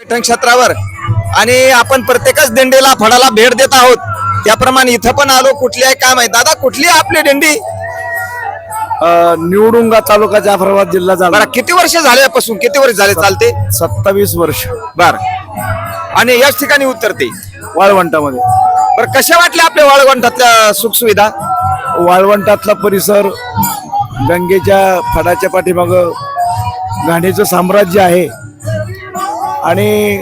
पैठण क्षेत्रावर. आणि आपण प्रत्येकच दिंडीला फडाला भेट देत आहोत. त्याप्रमाणे इथं पण आलो कुठली आहे काय माहिती. दादा कुठली आहे आपली दिंडी? निवडुंगा तालुका जाफराबाद जिल्हा झाला. बरं किती वर्ष झाल्यापासून किती वर्ष झाले चालते? सत्तावीस वर्ष. बर. आणि याच ठिकाणी उतरते. वाळवंटामध्ये. बरं कशा वाटल्या आपल्या वाळवंटातल्या सुखसुविधा? वाळवंटातला परिसर गंगेच्या फडाच्या पाठीमाग घाणीचं साम्राज्य आहे. आणि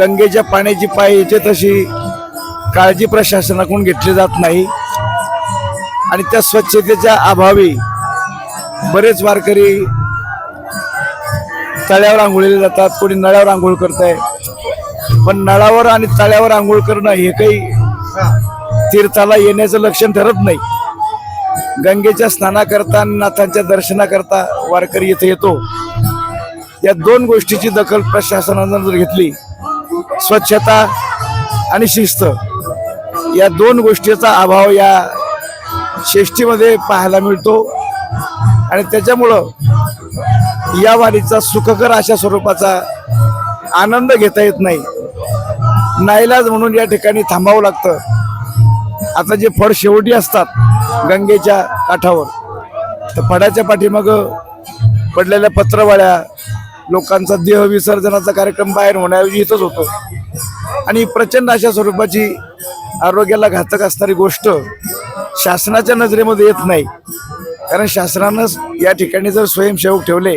गंगेच्या पाण्याची पाहिजे तशी काळजी प्रशासनाकडून घेतली जात नाही. आणि त्या स्वच्छतेच्या अभावी बरेच वारकरी तळ्यावर आंघोळीला जातात कोणी नळावर आंघोळ करत आहे पण नळावर आणि तळ्यावर आंघोळ करणं हे काही तीर्थाला येण्याचं लक्षण ठरत नाही. गंगेच्या स्नानाकरता आणि नाथांच्या दर्शनाकरता वारकरी इथे येतो. या दोन गोष्टीची दखल प्रशासनानं जर घेतली स्वच्छता आणि शिस्त या दोन गोष्टीचा अभाव या शेष्टीमध्ये पाहायला मिळतो. आणि त्याच्यामुळं या वारीचा सुखकर अशा स्वरूपाचा आनंद घेता येत नाही. नाईलाज म्हणून या ठिकाणी थांबावं लागतं. आता जे फड शेवटी असतात गंगेच्या काठावर तर फडाच्या पाठीमागं पडलेल्या पत्रवाळ्या लोकांचा देह विसर्जनाचा कार्यक्रम बाहेर होण्याऐवजी इथंच होतो. आणि प्रचंड अशा स्वरूपाची आरोग्याला घातक असणारी गोष्ट शासनाच्या नजरेमध्ये येत नाही. कारण शासनानं या ठिकाणी जर स्वयंसेवक ठेवले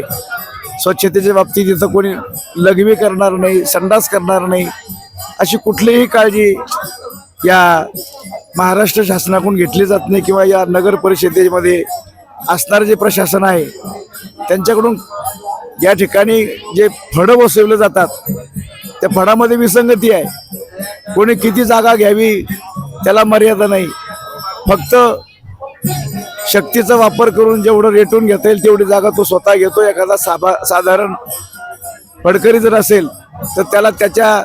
स्वच्छतेच्या बाबतीत इथं कोणी लघवी करणार नाही संडास करणार नाही अशी कुठलीही काळजी या महाराष्ट्र शासनाकडून घेतली जात नाही किंवा या नगर परिषदेमध्ये असणारं जे प्रशासन आहे त्यांच्याकडून या ठिकाणी जे फळं बसवले जातात त्या फळामध्ये विसंगती आहे. कोणी किती जागा घ्यावी त्याला मर्यादा नाही. फक्त शक्तीचा वापर करून जेवढं रेटून घेता येईल तेवढी जागा तो स्वतः घेतो. एखादा साभा साधारण फडकरी जर असेल तर त्याला त्याच्या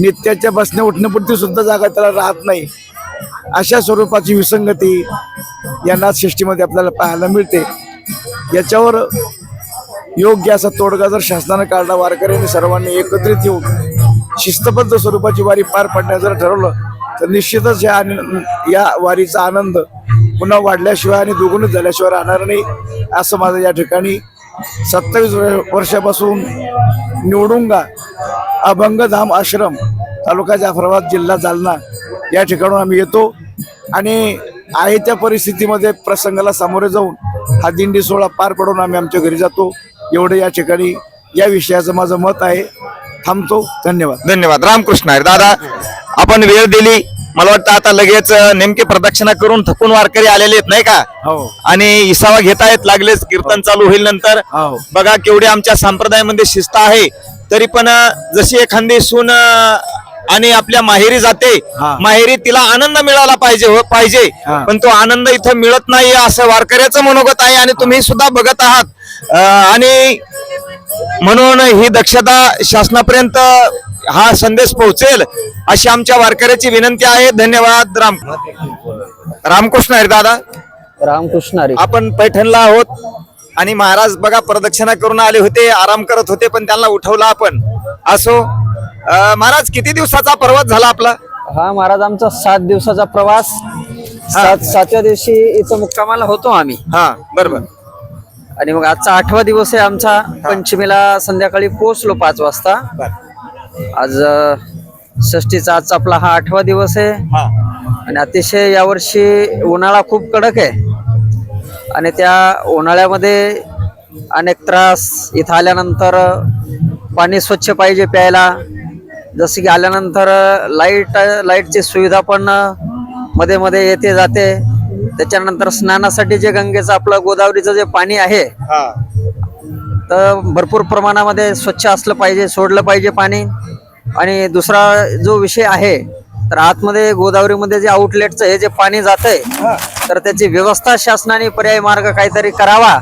नित्याच्या बसण्या उठण्यापुरती सुद्धा जागा त्याला राहत नाही. अशा स्वरूपाची विसंगती या नाथसृष्टीमध्ये आपल्याला पाहायला मिळते. याच्यावर योग्य असा तोडगा जर शासनानं काढला वारकऱ्यांनी सर्वांनी एकत्रित येऊन शिस्तबद्ध स्वरूपाची वारी पार पाडण्याचं जर ठरवलं तर निश्चितच या या वारीचा आनंद पुन्हा वाढल्याशिवाय आणि दुगुणित झाल्याशिवाय राहणार नाही असं माझं या ठिकाणी सत्तावीस वर्षापासून निवडुंगा अभंगधाम आश्रम तालुका जाफराबाद जिल्हा जालना या ठिकाणून आम्ही येतो. आणि आहे त्या परिस्थितीमध्ये प्रसंगाला सामोरे जाऊन हा दिंडी सोहळा पार पडून आम्ही आमच्या घरी जातो. एवढं या ठिकाणी या विषयाचं माझं मत आहे. थांबतो. धन्यवाद. धन्यवाद. रामकृष्ण आहे दादा आपण वेळ दिली. मला वाटतं आता लगेच नेमकी प्रदक्षिणा करून थकून वारकरी आलेले आहेत नाही का? हो. आणि इसावा घेता येत लागलेच. कीर्तन चालू होईल नंतर. हो. बघा केवढी आमच्या संप्रदायामध्ये शिस्त आहे. तरी पण जशी एखादी सून आणि आपल्या माहेरी जाते. माहेरी तिला आनंद मिळाला पाहिजे हो पाहिजे. पण तो आनंद इथं मिळत नाही असं वारकऱ्याचं मनोगत आहे आणि तुम्ही सुद्धा बघत आहात. आणि म्हणून ही दक्षता शासनापर्यंत हा संदेश पोहोचेल अशी आमच्या वारकऱ्याची विनंती आहे. धन्यवाद. राम. रामकृष्ण आहे दादा. रामकृष्ण हरी. आपण पैठणला आहोत आणि महाराज बघा प्रदक्षिणा करून आले होते आराम करत होते पण त्यांना उठवला आपण. असो. महाराज किती दिवसाचा प्रवास झाला आपला? हा महाराज आमचा सात दिवसाचा प्रवास. सात सातव्या दिवशी इथं मुक्कामाला होतो आम्ही. हा बरोबर. आणि मग आजचा आठवा दिवस आहे आमचा. पंचमीला संध्याकाळी पोहोचलो पाच वाजता. आज अं, षष्टीचा आजचा आपला हा आठवा दिवस आहे. हा. आणि अतिशय यावर्षी उन्हाळा खूप कडक आहे. आणि त्या उन्हाळ्यामध्ये अनेक त्रास इथं आल्यानंतर पाणी स्वच्छ पाहिजे प्यायला. जसं की आल्यानंतर लाइट लाईटची सुविधा पण मध्ये मध्ये येते जाते. त्याच्यानंतर स्नानासाठी जे गंगेचं आपलं गोदावरीचं जे पाणी आहे हा. तर भरपूर प्रमाणामध्ये स्वच्छ असलं पाहिजे सोडलं पाहिजे पाणी. आणि दुसरा जो विषय आहे तर आतमध्ये गोदावरीमध्ये जे आउटलेटचं हे जे पाणी जात आहे तर त्याची व्यवस्था शासनाने पर्यायी मार्ग काहीतरी करावा.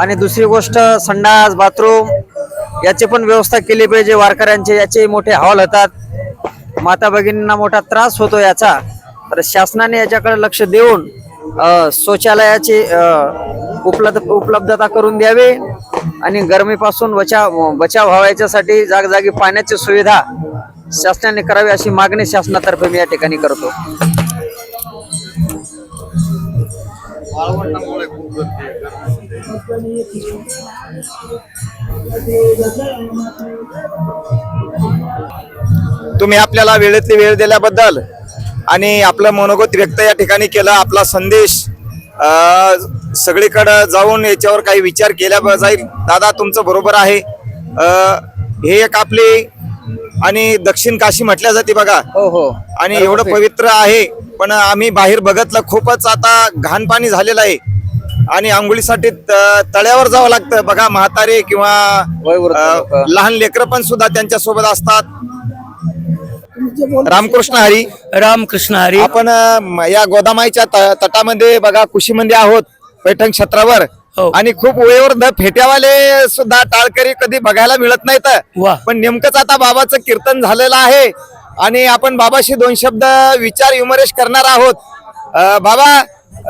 आणि दुसरी गोष्ट संडास बाथरूम याची पण व्यवस्था केली पाहिजे. वारकऱ्यांचे याचे मोठे हॉल होतात. माता भगिनींना मोठा त्रास होतो याचा. तर शासनाने याच्याकडे लक्ष देऊन शौचालयाची उपलब्ध उपलब्धता करून द्यावी आणि गरमीपासून बचाव बचाव व्हावा याच्यासाठी जागजागी पाण्याची सुविधा शासनाने करावी अशी मागणी शासनातर्फे मी या ठिकाणी करतो. तुम्ही आपल्याला वेळेतली वेळ दिल्याबद्दल आणि आपलं मनोगत व्यक्त या ठिकाणी केलं आपला संदेश सगळीकडं जाऊन याच्यावर काही विचार केल्या ब- जाईल. दादा तुमचं बरोबर आहे. हे एक आपली आणि दक्षिण काशी म्हटल्या जाते बघा. हो हो. आणि एवढं पवित्र आहे पण आम्ही बाहेर बघितलं खूपच आता घाण पाणी झालेलं आहे. आणि आंघोळीसाठी तळ्यावर जावं लागतं बघा म्हातारे किंवा. लहान लेकरं पण सुद्धा त्यांच्यासोबत असतात रामकृष्ण हरी रामकृष्ण हरी आपण या गोदामाईच्या तटामध्ये बघा कुशीमध्ये आहोत पैठण क्षेत्रावर हो. आणि खूप वयोवृद्ध फेट्यावाले सुद्धा टाळकरी कधी बघायला मिळत नाहीत वा. पण नेमकंच आता बाबाचं कीर्तन झालेलं आहे आणि आपण बाबाशी दोन शब्द विचार विमर्श करणार आहोत बाबा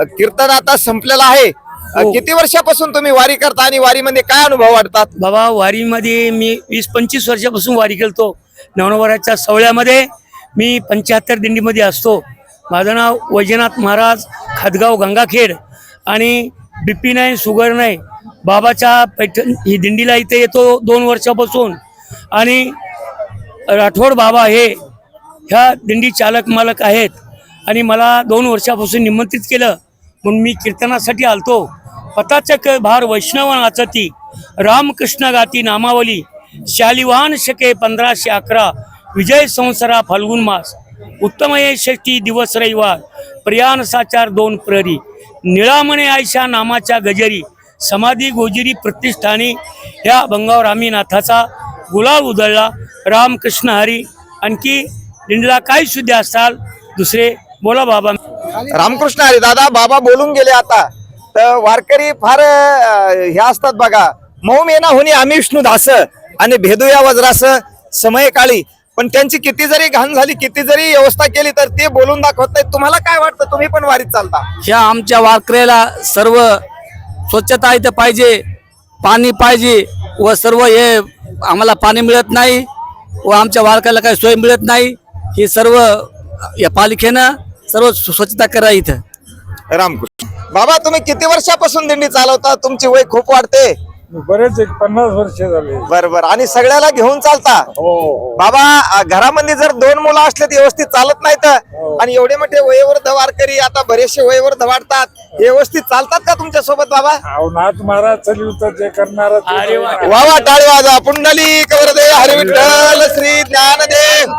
कीर्तन आता संपलेलं आहे. किती वर्षापासून तुम्ही वारी करता आणि वारीमध्ये काय अनुभव वाटतात बाबा वारीमध्ये मी वीस पंचवीस वर्षापासून वारी केलतो नवनवराच्या सवळ्यामध्ये मी पंच्याहत्तर दिंडीमध्ये असतो. माझं नाव वैजनाथ महाराज खादगाव गंगाखेड आणि बीपी नाही शुगर नाही बाबाच्या पैठण ही दिंडीला इथे येतो दोन वर्षापासून. आणि राठोड बाबा हे ह्या दिंडी चालक मालक आहेत. आणि मला दोन वर्षापासून निमंत्रित केलं. म्हणून मी कीर्तनासाठी आलतो. पताचक भार वैष्णव नाचती रामकृष्ण गाती नामावली. शालिवान शके पंधराशे अकरा. विजय संसारा फाल्गुन मास. उत्तमये षष्टी दिवस रविवार. प्रियान साचार दोन प्रहरी. निळामणे आयशा नामाच्या गजरी. समाधी गोजिरी प्रतिष्ठानी. ह्या बंगावर आम्ही नाथाचा गुलाल उधळला. रामकृष्ण हरी. आणखी दिंडीला काही शुद्ध असाल दुसरे बोला बाबा. रामकृष्ण हरी दादा बाबा बोलून गेले आता. तर वारकरी फार हे असतात बघा. मऊ मेना होणी आम्ही विष्णू दास आणि भेदूया वज्रास समय काळी. पण त्यांची किती जरी घाण झाली किती जरी व्यवस्था केली तर ते बोलून दाखवत नाही तुम्हाला काय वाटतं? तुम्ही पण वारीत चालता. ह्या आमच्या वारकऱ्याला सर्व स्वच्छता इथं पाहिजे पाणी पाहिजे व सर्व हे आम्हाला पाणी मिळत नाही व आमच्या वारकऱ्याला काही सोय मिळत नाही. ही सर्व या पालिकेनं सर्व स्व- स्वच्छता करा इथं. रामकृष्ण. बाबा तुम्ही किती वर्षापासून दिंडी चालवता? तुमची वय खूप वाढते. बरेच एक पन्नास वर्ष झाले. बर बर. आणि सगळ्याला घेऊन चालता? हो हो. बाबा अ, घरामध्ये जर दोन मुलं असले तर व्यवस्थित चालत नाहीत. आणि एवढे मोठे वयोवृद्ध वारकरी आता बरेचसे वयोवृद्ध वाढतात. हे व्यवस्थित चालतात का तुमच्यासोबत बाबा नाथ महाराज चलिवत जे करणार अरे वा. वा वा टाळी वाजा. पुंडली कवरदे हरी विठ्ठल श्री ज्ञानदेव.